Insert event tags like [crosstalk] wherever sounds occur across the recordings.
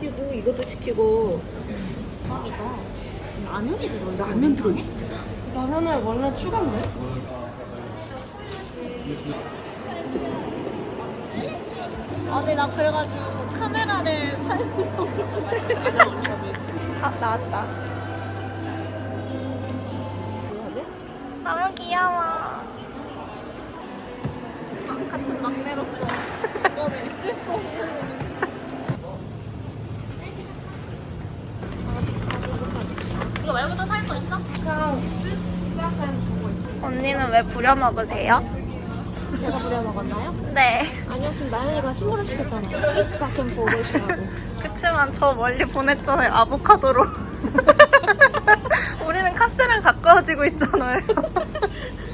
이것도 시키고 이것도 시키고 대박이다. 라면이 들어있어. 라면 들어있어. 라면에 원래 추가인데? 어제 나 그래가지고 카메라를 살려고. 아, 나왔다. 너무 귀여워. 아, 같은 막내로서 이거는 있을 수 없는. 이거 말고도 살거 있어? 그냥 스싹한 보고 있어. 언니는 왜 부려 먹으세요? 제가 부려 먹었나요? 네. 아니요, 지금 나연이가 신고를 시켰잖아요. 스싹한 보고 있으라고. [laughs] 그치만 저 멀리 보냈잖아요. 아보카도로. [laughs] 우리는 카스랑 가까워지고 있잖아요. [laughs]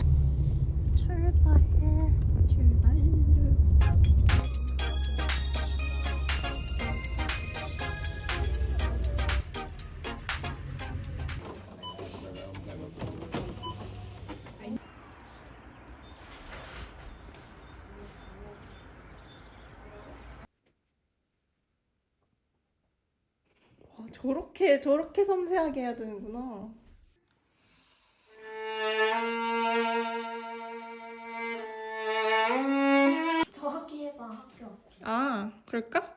저렇게 저렇게 섬세하게 해야 되는구나. 저 학기 해봐, 학교. 아 그럴까?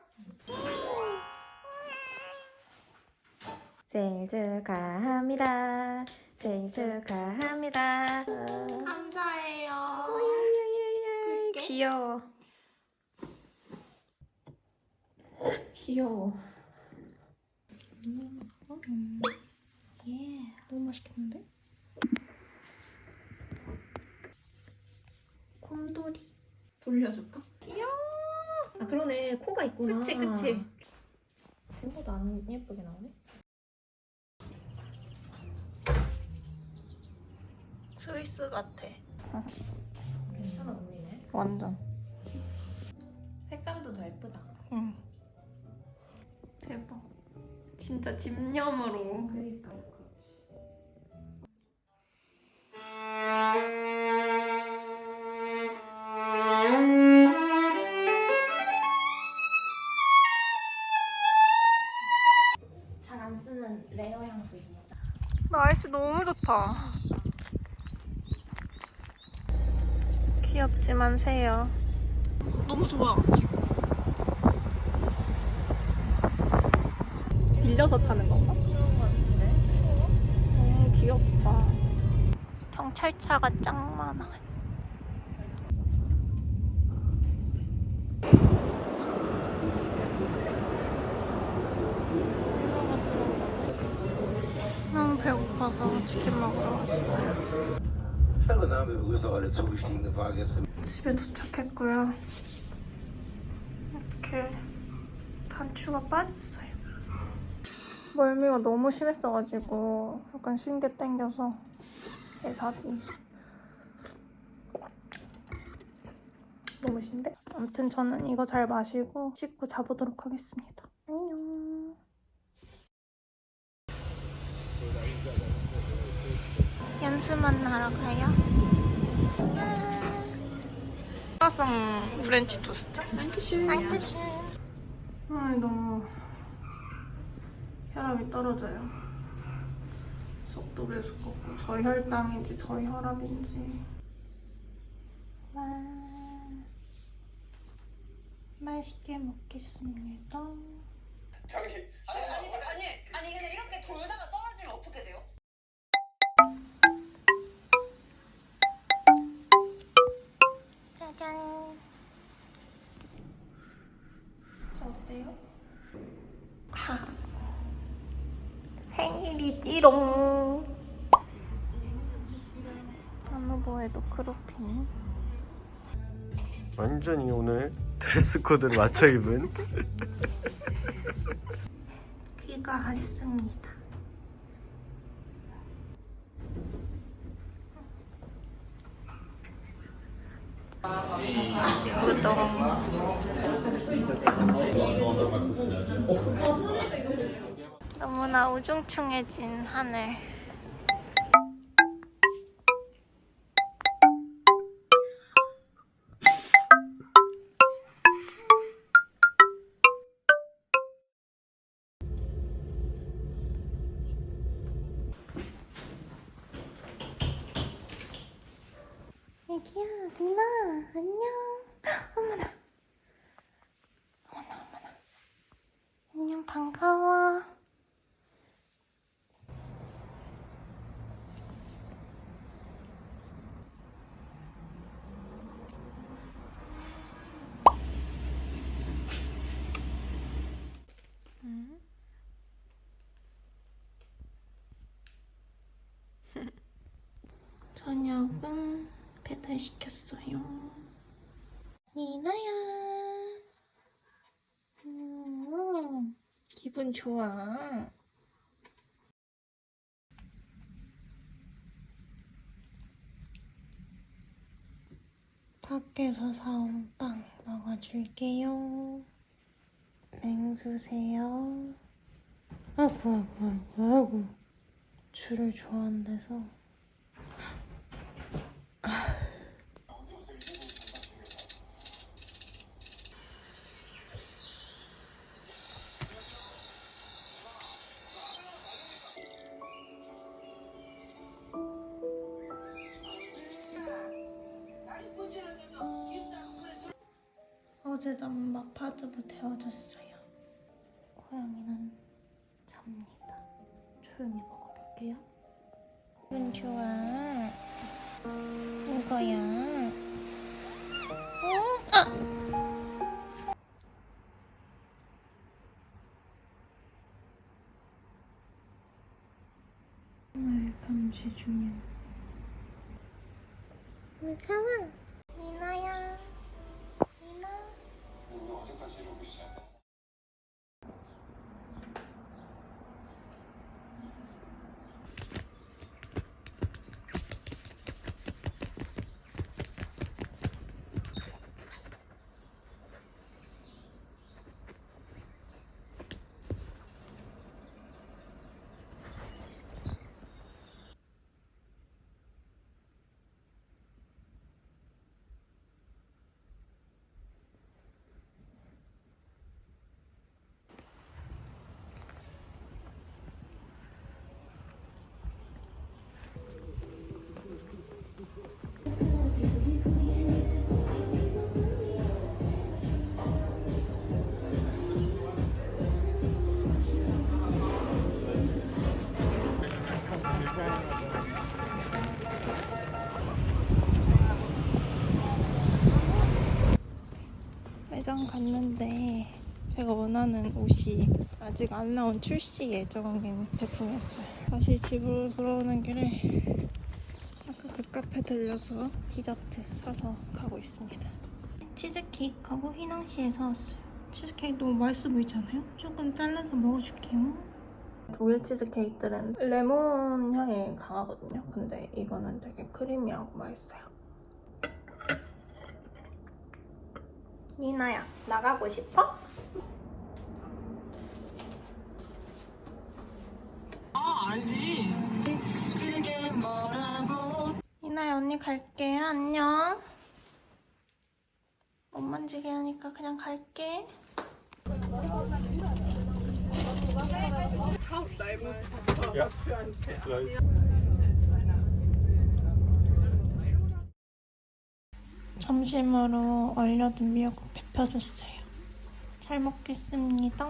생일 축하합니다. 생일 축하합니다. 감사해요. 귀여워. 귀여워. 예. 너무 맛있겠는데? 곰돌이. 돌려줄까? 귀여워. 아, 그러네. 코가 있구나. 그치, 그치. 생각보다 안 예쁘게 나오네. 스위스 같아. 괜찮아 보이네. 완전. 색감도 더 예쁘다. 응. 진짜 집념으로. 그러니까. 그렇지. 잘 안 쓰는 레어 향수지. 날씨 너무 좋다. 귀엽지만 새요. 너무 좋아 지금. 빌려서 타는 건가? 그런 거 같은데? 너무 귀엽다. 경찰차가 짱 많아. 너무 배고파서 치킨 먹으러 왔어요. 집에 도착했고요. 이렇게 단추가 빠졌어요. 멀미가 너무 심했어가지고 약간 쉰게 땡겨서 해사비. 너무 신데? 아무튼 저는 이거 잘 마시고 씻고 자보도록 하겠습니다. 안녕. 연수만 하러 가요. 화성 프렌치 토스트. 땡큐슈. 땡큐슈. 아 너무 혈압이 떨어져요. 속도 계속 걷고 저혈당인지 저혈압인지. 와 맛있게 먹겠습니다. 저기 아니, 아니, 아니, 생일이지롱. 안무보에도 크롭핑. 완전히 오늘 드레스 코드를 맞춰 입은 [laughs] 귀가했습니다. 우동. 너무나 우중충해진 하늘. 애기야 누나 [laughs] 저녁은 배달시켰어요. 리나야. 음, 기분 좋아. 밖에서 사온 빵 먹어줄게요. 맹수세요. 아이고, 아이고, 아이고, 아이고. 줄을 좋아한대서. 어제 너무 막파두부 데워줬어요. 고양이는 날 감시 중이야. 무서워. 니나야. 니나. 매장 갔는데 제가 원하는 옷이 아직 안 나온 출시 예정인 제품이었어요. 다시 집으로 돌아오는 길에 아까 그 카페 들려서 디저트 사서 가고 있습니다. 치즈케이크하고 휘낭시에 사왔어요. 치즈케이크 너무 맛있어 보이잖아요? 조금 잘라서 먹어줄게요. 독일 치즈케이크들은 레몬 향이 강하거든요. 근데 이거는 되게 크리미하고 맛있어요. 니나야, 나가고 싶어? 아, 알지. 그게 뭐라고? 니나야, 언니 갈게. 안녕. 못 만지게 하니까 그냥 갈게. 점심으로 얼려둔 미역국 데펴줬어요. 잘 먹겠습니다.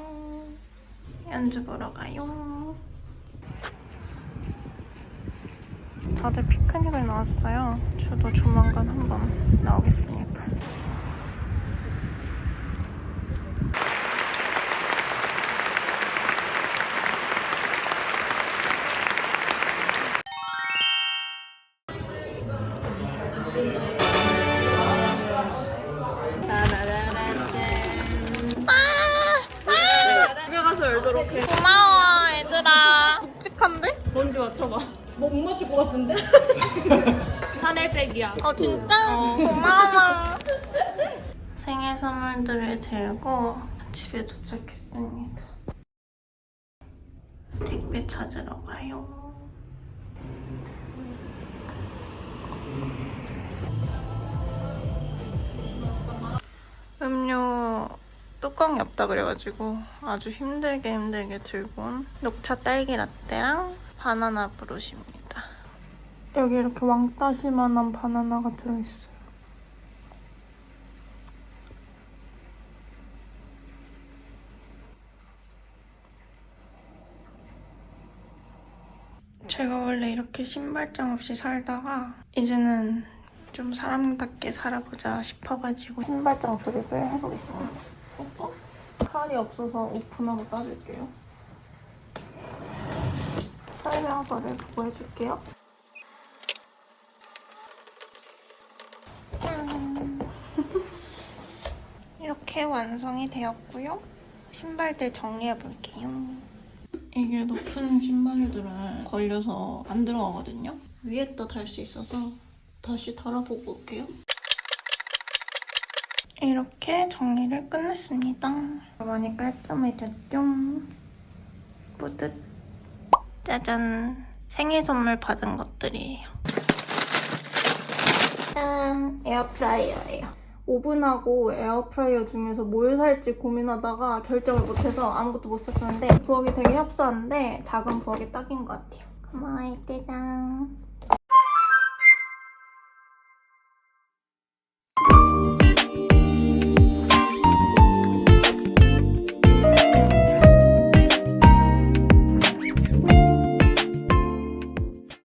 연주 보러 가요. 다들 피크닉을 나왔어요. 저도 조만간 한번 나오겠습니다. 뭐 못 맞출 것 같은데? [laughs] 하늘색이야. 어, 진짜? 고마워. [laughs] 생일 선물들을 들고 집에 도착했습니다. 택배 찾으러 가요. 음료 뚜껑이 없다 그래가지고 아주 힘들게 힘들게 들고 온 녹차 딸기 라떼랑 바나나 브롯입니다. 여기 이렇게 왕따시만한 바나나가 들어있어요. 제가 원래 이렇게 신발장 없이 살다가 이제는 좀 사람답게 살아보자 싶어가지고 신발장 조립을 해보겠습니다. 칼이 없어서 오픈으로 따줄게요. 설명서를. 짠. [laughs] 이렇게 완성이 되었고요. 신발들 정리해 볼게요. 이게 높은 신발들은 걸려서 안 들어가거든요. 위에다 달 수 있어서 다시 달아보고 올게요. 이렇게 정리를 끝냈습니다. 많이 깔끔해졌죠? 뿌듯. 짜잔. 생일 선물 받은 것들이에요. 짠. 에어프라이어예요. 오븐하고 에어프라이어 중에서 뭘 살지 고민하다가 결정을 못해서 아무것도 못 샀었는데 부엌이 되게 협소한데 작은 부엌이 딱인 것 같아요. 고마워요, 짜잔.